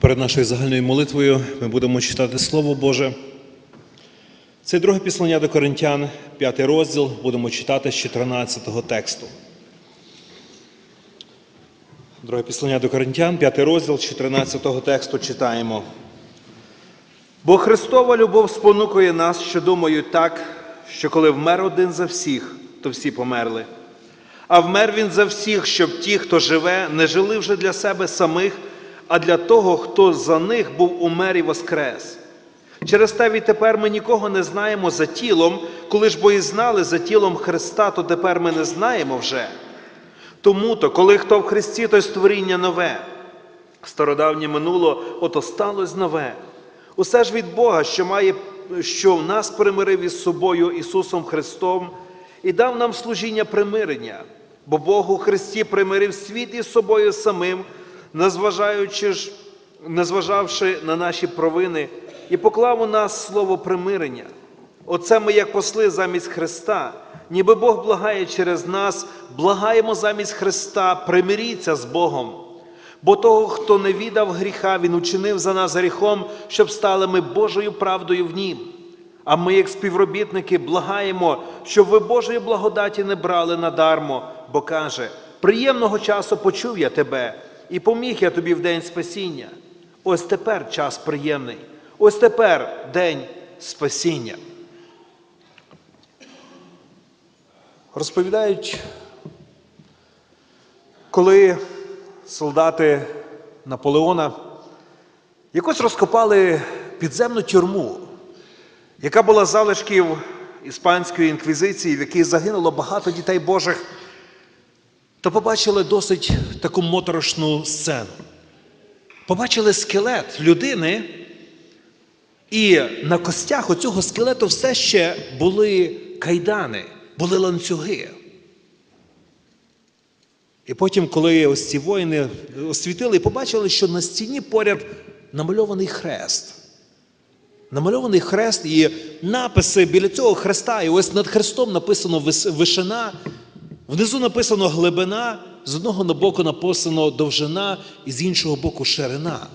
Перед нашою загальною молитвою ми будемо читати Слово Боже. Це друге післання до Коринтян, п'ятий розділ, будемо читати з 14 тексту. Друге післання до Коринтян, п'ятий розділ, 14 тексту читаємо. Бо Христова любов спонукує нас, що думають так, що коли вмер один за всіх, то всі померли. А вмер він за всіх, щоб ті, хто живе, не жили вже для себе самих, а для того, хто за них був умер і воскрес. Через те відтепер ми нікого не знаємо за тілом, коли ж бо і знали за тілом Христа, то тепер ми не знаємо вже. Тому то, коли хто в Христі, то й створіння нове. Стародавнє минуло, ото сталося нове. Усе ж від Бога, що має, що в нас примирив із собою Ісусом Христом і дав нам служіння примирення, бо Бог у Христі примирив світ із собою самим, незважаючи ж, незважавши на наші провини, і поклав у нас слово примирення. Оце ми, як посли замість Христа, ніби Бог благає через нас, благаємо замість Христа, примиріться з Богом. Бо того, хто не віддав гріха, Він учинив за нас гріхом, щоб стали ми Божою правдою в Нім. А ми, як співробітники, благаємо, щоб ви Божої благодаті не брали надармо, бо каже: приємного часу почув я тебе, і поміг я тобі в день спасіння. Ось тепер час приємний, ось тепер день спасіння. Розповідають, коли солдати Наполеона якось розкопали підземну тюрму, яка була залишків іспанської інквізиції, в якій загинуло багато дітей Божих, то побачили досить таку моторошну сцену. Побачили скелет людини, і на костях оцього скелету все ще були кайдани, були ланцюги. І потім, коли ось ці воїни освітили, побачили, що на стіні поряд намальований хрест. Намальований хрест і написи біля цього хреста, і ось над хрестом написано вишина, внизу написано глибина, з одного боку написано довжина, і з іншого боку ширина.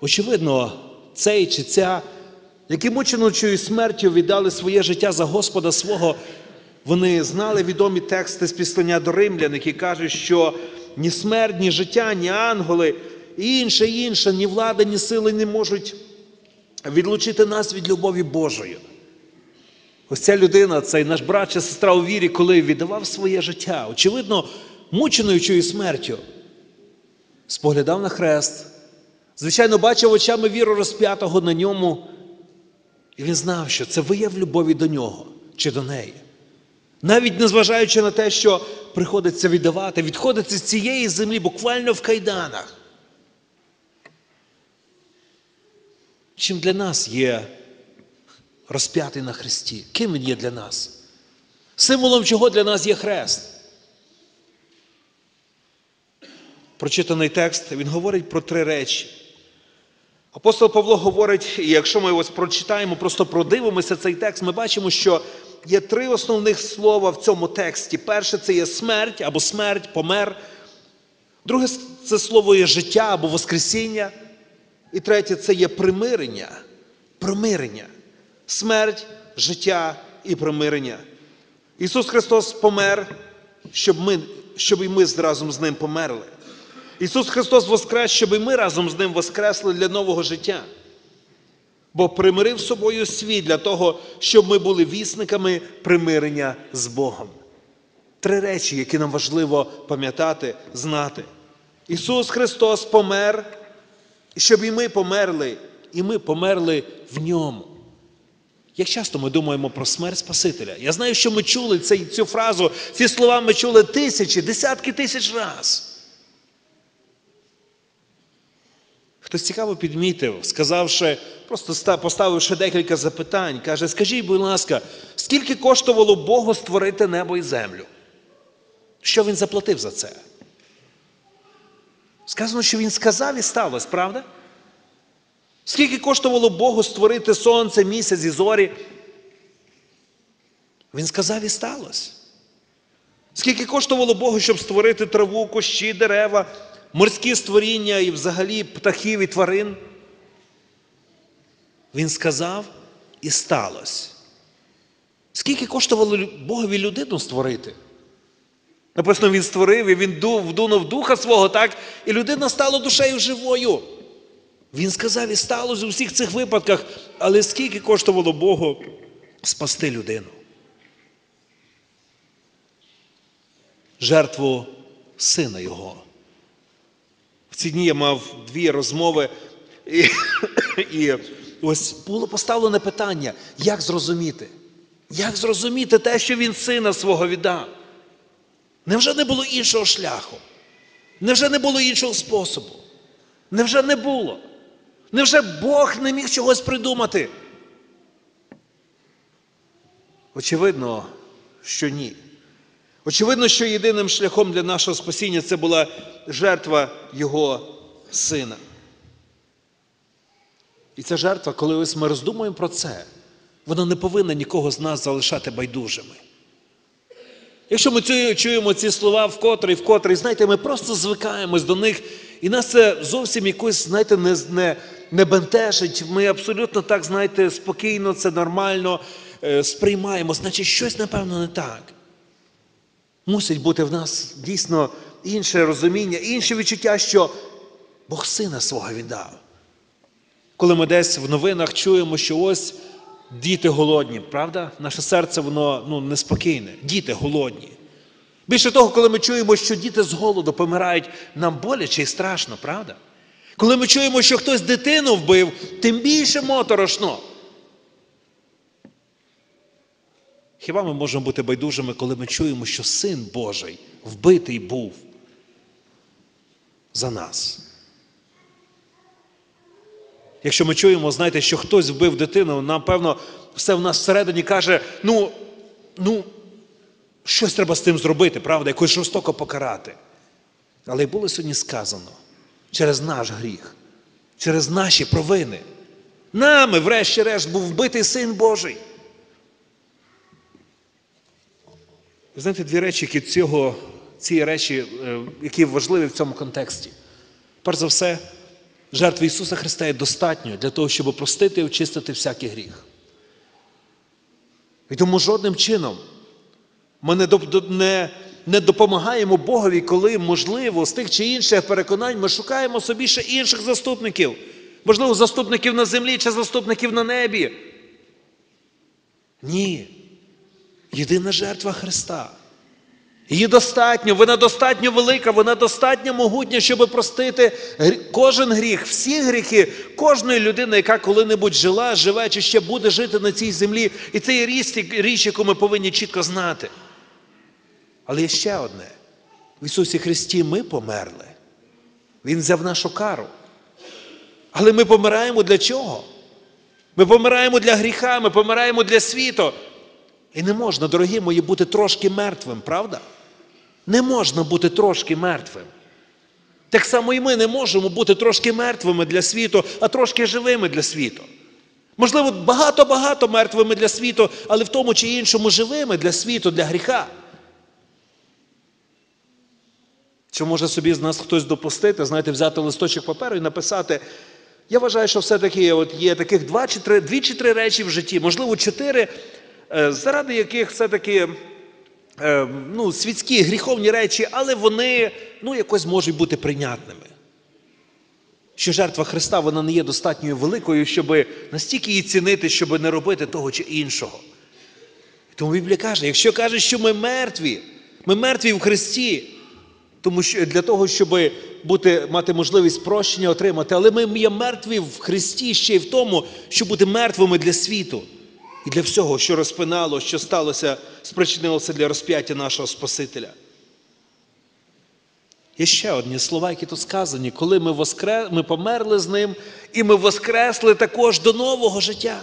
Очевидно, цей чи ця, які мученочою смертю віддали своє життя за Господа свого, вони знали відомі тексти з післання до римлян, які кажуть, що ні смерть, ні життя, ні ангели, і інше, інше, ні влада, ні сили не можуть відлучити нас від любові Божої. Ось ця людина, цей наш брат чи сестра у вірі, коли віддавав своє життя, очевидно, мученою смертю, споглядав на хрест, звичайно, бачив очами віру розп'ятого на ньому, і він знав, що це вияв любові до нього чи до неї. Навіть незважаючи на те, що приходиться віддавати, відходити з цієї землі буквально в кайданах. Чим для нас є розп'ятий на Христі? Ким він є для нас? Символом чого для нас є хрест? Прочитаний текст, він говорить про три речі. Апостол Павло говорить, і якщо ми ось прочитаємо, просто продивимося цей текст, ми бачимо, що є три основних слова в цьому тексті. Перше це є смерть або смерть, помер. Друге це слово є життя або Воскресіння. І третє це є примирення. Примирення. Смерть, життя і примирення. Ісус Христос помер, щоб ми, щоб і ми разом з Ним померли. Ісус Христос воскрес, щоб і ми разом з Ним воскресли для нового життя. Бо примирив собою світ для того, щоб ми були вісниками примирення з Богом. Три речі, які нам важливо пам'ятати, знати. Ісус Христос помер, щоб і ми померли, і ми померли в ньому. Як часто ми думаємо про смерть Спасителя? Я знаю, що ми чули цю, цю фразу, ці слова ми чули тисячі, десятки тисяч разів. Хтось цікаво підмітив, сказавши, просто поставивши декілька запитань, каже: скажіть, будь ласка, скільки коштувало Богу створити небо і землю? Що він заплатив за це? Сказано, що він сказав і сталося, правда? Скільки коштувало Богу створити сонце, місяць і зорі? Він сказав і сталося. Скільки коштувало Богу, щоб створити траву, кущі, дерева, морські створіння і взагалі птахів і тварин. Він сказав і сталося. Скільки коштувало Богові людину створити? Написано, він створив і він вдунув духа свого, так, і людина стала душею живою. Він сказав і сталося у всіх цих випадках, але скільки коштувало Богу спасти людину? Жертву сина його. В ці дні я мав дві розмови, і, і ось було поставлене питання, як зрозуміти? Як зрозуміти те, що він сина свого віддав? Невже не було іншого шляху? Невже не було іншого способу? Невже не було? Невже Бог не міг чогось придумати? Очевидно, що ні. Очевидно, що єдиним шляхом для нашого спасіння це була жертва Його сина. І ця жертва, коли ось ми роздумуємо про це, вона не повинна нікого з нас залишати байдужими. Якщо ми чуємо ці слова вкотре і вкотре, знаєте, ми просто звикаємось до них, і нас це зовсім якось, знаєте, не, не, не бентежить. Ми абсолютно так, знаєте, спокійно, це нормально е, сприймаємо. Значить, щось, напевно, не так. Мусить бути в нас дійсно інше розуміння, інше відчуття, що Бог сина свого віддав. Коли ми десь в новинах чуємо, що ось діти голодні, правда? Наше серце воно ну, неспокійне. Діти голодні. Більше того, коли ми чуємо, що діти з голоду помирають, нам боляче і страшно, правда? Коли ми чуємо, що хтось дитину вбив, тим більше моторошно. Хіба ми можемо бути байдужими, коли ми чуємо, що син Божий вбитий був за нас? Якщо ми чуємо, знаєте, що хтось вбив дитину, нам, певно, все в нас всередині каже, ну, ну, щось треба з тим зробити, правда, якось жорстоко покарати. Але й було сьогодні сказано через наш гріх, через наші провини. Нами, врешті-решт, був вбитий син Божий. Ви знаєте, дві речі, які цього, ці речі, е, які важливі в цьому контексті. Перш за все, жертви Ісуса Христа є достатньо для того, щоб простити і очистити всякий гріх. І тому жодним чином ми не, не, не допомагаємо Богові, коли, можливо, з тих чи інших переконань ми шукаємо собі ще інших заступників. Можливо, заступників на землі чи заступників на небі. Ні. Єдина жертва Христа. Її достатньо, вона достатньо велика, вона достатньо могутня, щоб простити кожен гріх, всі гріхи кожної людини, яка коли-небудь жила, живе чи ще буде жити на цій землі. І це є річ, яку ми повинні чітко знати. Але є ще одне: в Ісусі Христі ми померли. Він взяв нашу кару. Але ми помираємо для чого? Ми помираємо для гріха, ми помираємо для світу. І не можна, дорогі мої, бути трошки мертвим, правда? Не можна бути трошки мертвим. Так само і ми не можемо бути трошки мертвими для світу, а трошки живими для світу. Можливо, багато-багато мертвими для світу, але в тому чи іншому живими для світу, для гріха. Чи може собі з нас хтось допустити, знаєте, взяти листочок паперу і написати. Я вважаю, що все-таки от є таких два чи три, дві чи три речі в житті, можливо, чотири, е, заради яких все-таки е, ну, світські гріховні речі, але вони ну, якось можуть бути прийнятними. Що жертва Христа вона не є достатньо великою, щоб настільки її цінити, щоб не робити того чи іншого. Тому Біблія каже, якщо каже, що ми мертві, ми мертві в Христі, тому що для того, щоб бути, мати можливість прощення отримати, але ми є мертві в Христі ще й в тому, щоб бути мертвими для світу і для всього, що розпинало, що сталося, спричинилося для розп'яття нашого Спасителя. Є ще одні слова, які тут сказані, коли ми, воскре... ми померли з ним, і ми воскресли також до нового життя.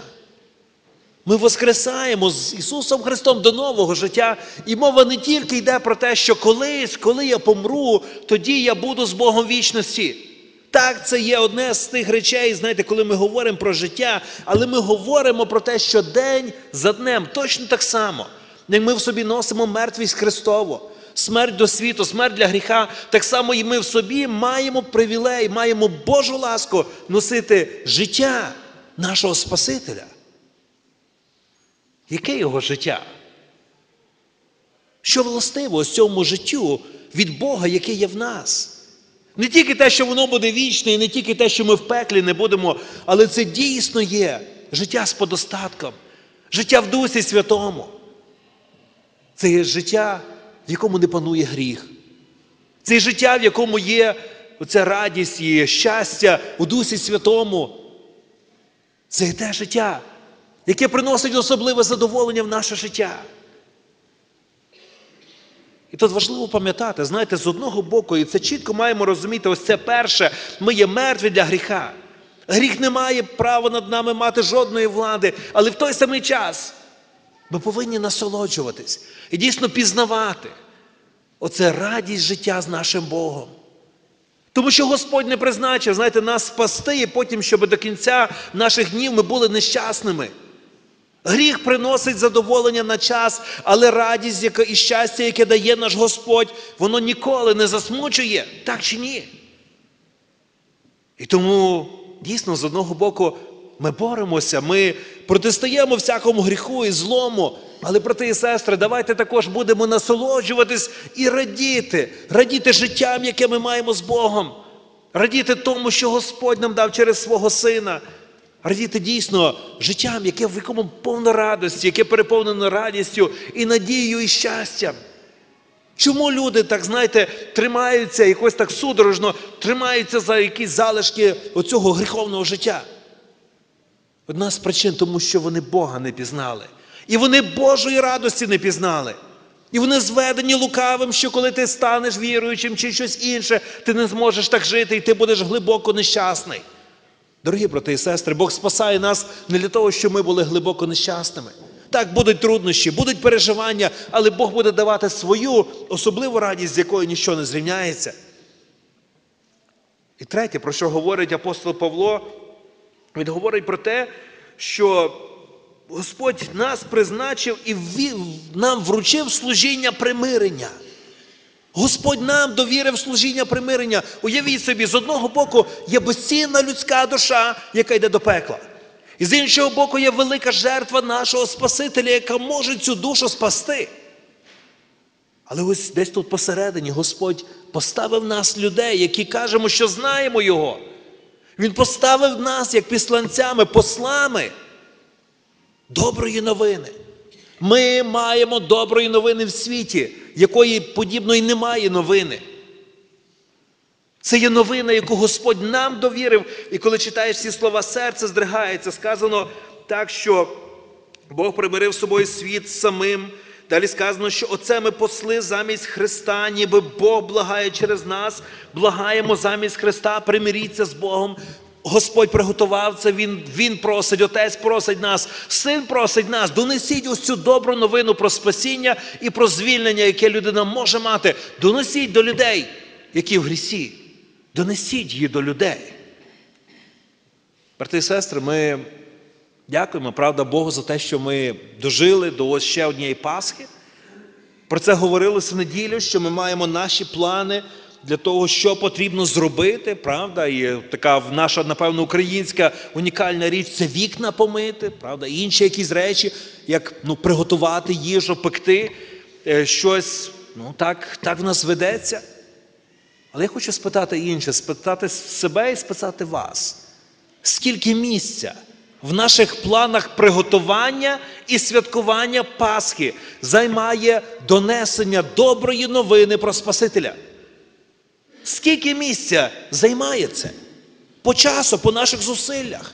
Ми воскресаємо з Ісусом Христом до нового життя. І мова не тільки йде про те, що колись, коли я помру, тоді я буду з Богом вічності. Так, це є одне з тих речей, знаєте, коли ми говоримо про життя, але ми говоримо про те, що день за днем точно так само, як ми в собі носимо мертвість Христову, смерть до світу, смерть для гріха, так само і ми в собі маємо привілей, маємо Божу ласку носити життя нашого Спасителя. Яке його життя? Що властиво ось цьому життю від Бога, яке є в нас? Не тільки те, що воно буде вічне, і не тільки те, що ми в пеклі не будемо, але це дійсно є життя з подостатком, життя в Дусі Святому. Це є життя, в якому не панує гріх. Це є життя, в якому є оця радість і щастя у Дусі Святому. Це є те життя, яке приносить особливе задоволення в наше життя. І тут важливо пам'ятати, знаєте, з одного боку, і це чітко маємо розуміти, ось це перше, ми є мертві для гріха. Гріх не має права над нами мати жодної влади, але в той самий час ми повинні насолоджуватись і дійсно пізнавати оце радість життя з нашим Богом. Тому що Господь не призначив, знаєте, нас спасти, і потім, щоб до кінця наших днів ми були нещасними. Гріх приносить задоволення на час, але радість яка, і щастя, яке дає наш Господь, воно ніколи не засмучує, так чи ні? І тому дійсно, з одного боку, ми боремося, ми протистоїмо всякому гріху і злому. Але, брати і сестри, давайте також будемо насолоджуватись і радіти, радіти життям, яке ми маємо з Богом, радіти тому, що Господь нам дав через свого Сина. Радіти дійсно життям, яке в якому повно радості, яке переповнено радістю і надією, і щастям. Чому люди, так знаєте, тримаються якось так судорожно, тримаються за якісь залишки оцього гріховного життя? Одна з причин, тому що вони Бога не пізнали. І вони Божої радості не пізнали. І вони зведені лукавим, що коли ти станеш віруючим чи щось інше, ти не зможеш так жити, і ти будеш глибоко нещасний. Дорогі брати і сестри, Бог спасає нас не для того, щоб ми були глибоко нещасними. Так, будуть труднощі, будуть переживання, але Бог буде давати свою особливу радість, з якою нічого не зрівняється. І третє, про що говорить апостол Павло, він говорить про те, що Господь нас призначив і нам вручив служіння примирення. Господь нам довірив служіння примирення. Уявіть собі, з одного боку є безцінна людська душа, яка йде до пекла. І з іншого боку, є велика жертва нашого Спасителя, яка може цю душу спасти. Але ось десь тут посередині Господь поставив нас людей, які кажемо, що знаємо Його. Він поставив нас як післанцями, послами доброї новини. Ми маємо доброї новини в світі, якої подібної немає новини. Це є новина, яку Господь нам довірив. І коли читаєш ці слова, серце здригається. Сказано так, що Бог примирив з собою світ самим. Далі сказано, що оце ми посли замість Христа, ніби Бог благає через нас, благаємо замість Христа, примиріться з Богом. Господь приготував це, Він Він просить, Отець просить нас, Син просить нас, донесіть ось цю добру новину про спасіння і про звільнення, яке людина може мати. Донесіть до людей, які в грісі. Донесіть її до людей. Брати і сестри, ми дякуємо, правда, Богу за те, що ми дожили до ось ще однієї Пасхи. Про це говорилося неділю, що ми маємо наші плани для того, що потрібно зробити, правда, і така наша, напевно, українська унікальна річ це вікна помити, правда, інші якісь речі, як ну, приготувати їжу, пекти, е, щось, ну так, так в нас ведеться. Але я хочу спитати інше, спитати себе і спитати вас. Скільки місця в наших планах приготування і святкування Пасхи займає донесення доброї новини про Спасителя? Скільки місця займає це? По часу, по наших зусиллях.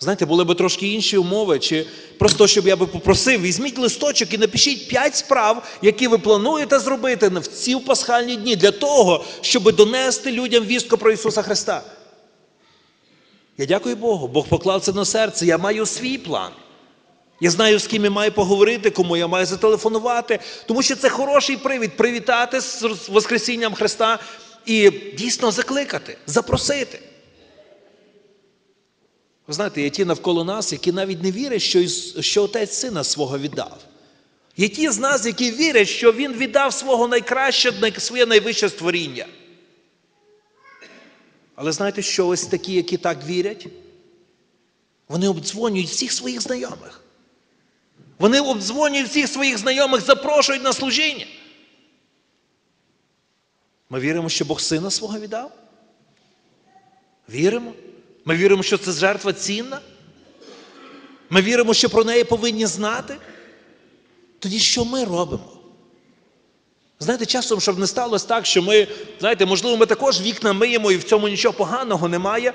Знаєте, були б трошки інші умови, чи просто щоб я би попросив, візьміть листочок і напишіть п'ять справ, які ви плануєте зробити в ці пасхальні дні для того, щоб донести людям вістку про Ісуса Христа. Я дякую Богу, Бог поклав це на серце. Я маю свій план. Я знаю, з ким я маю поговорити, кому я маю зателефонувати, тому що це хороший привід привітати з Воскресінням Христа і дійсно закликати, запросити. Ви знаєте, є ті навколо нас, які навіть не вірять, що що Отець Сина свого віддав. Є ті з нас, які вірять, що Він віддав свого найкраще, своє найвище створіння. Але знаєте, що ось такі, які так вірять, вони обдзвонюють всіх своїх знайомих. Вони обдзвонюють всіх своїх знайомих, запрошують на служіння. Ми віримо, що Бог сина свого віддав? Віримо? Ми віримо, що це жертва цінна? Ми віримо, що про неї повинні знати? Тоді що ми робимо? Знаєте, часом, щоб не сталося так, що ми, знаєте, можливо, ми також вікна миємо і в цьому нічого поганого немає,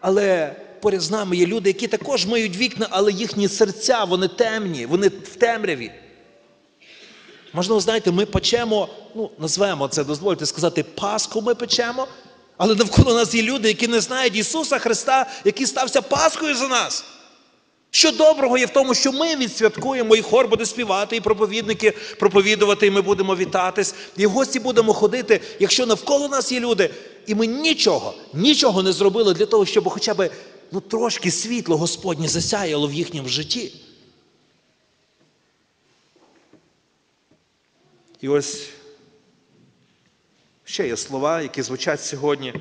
але поряд з нами є люди, які також миють вікна, але їхні серця, вони темні, вони в темряві. Можливо, знаєте, ми печемо, ну, назвемо це, дозвольте сказати, Пасху ми печемо, але навколо нас є люди, які не знають Ісуса Христа, який стався Пасхою за нас. Що доброго є в тому, що ми відсвяткуємо, і хор буде співати, і проповідники проповідувати, і ми будемо вітатись, і в гості будемо ходити, якщо навколо нас є люди, і ми нічого, нічого не зробили для того, щоб хоча б ну, трошки світло Господнє засяяло в їхньому житті. І ось ще є слова, які звучать сьогодні.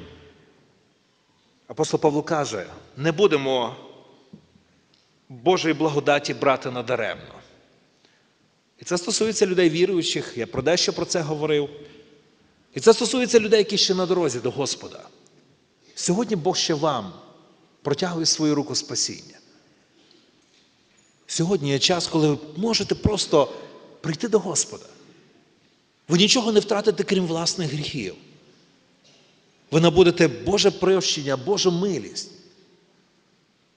Апостол Павло каже: не будемо Божої благодаті брати надаремно. І це стосується людей віруючих, я про дещо про це говорив. І це стосується людей, які ще на дорозі до Господа. Сьогодні Бог ще вам протягує свою руку спасіння. Сьогодні є час, коли ви можете просто прийти до Господа. Ви нічого не втратите, крім власних гріхів. Ви набудете Боже прощення, Божу милість.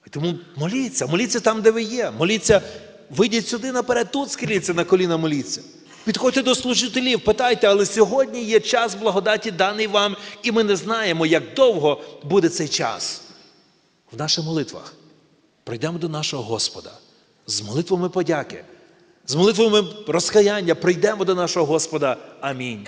І тому моліться, моліться там, де ви є. Моліться, вийдіть сюди наперед, тут скріться на коліна моліться. Підходьте до служителів, питайте, але сьогодні є час благодаті даний вам, і ми не знаємо, як довго буде цей час. В наших молитвах прийдемо до нашого Господа з молитвами подяки, з молитвами розкаяння прийдемо до нашого Господа. Амінь.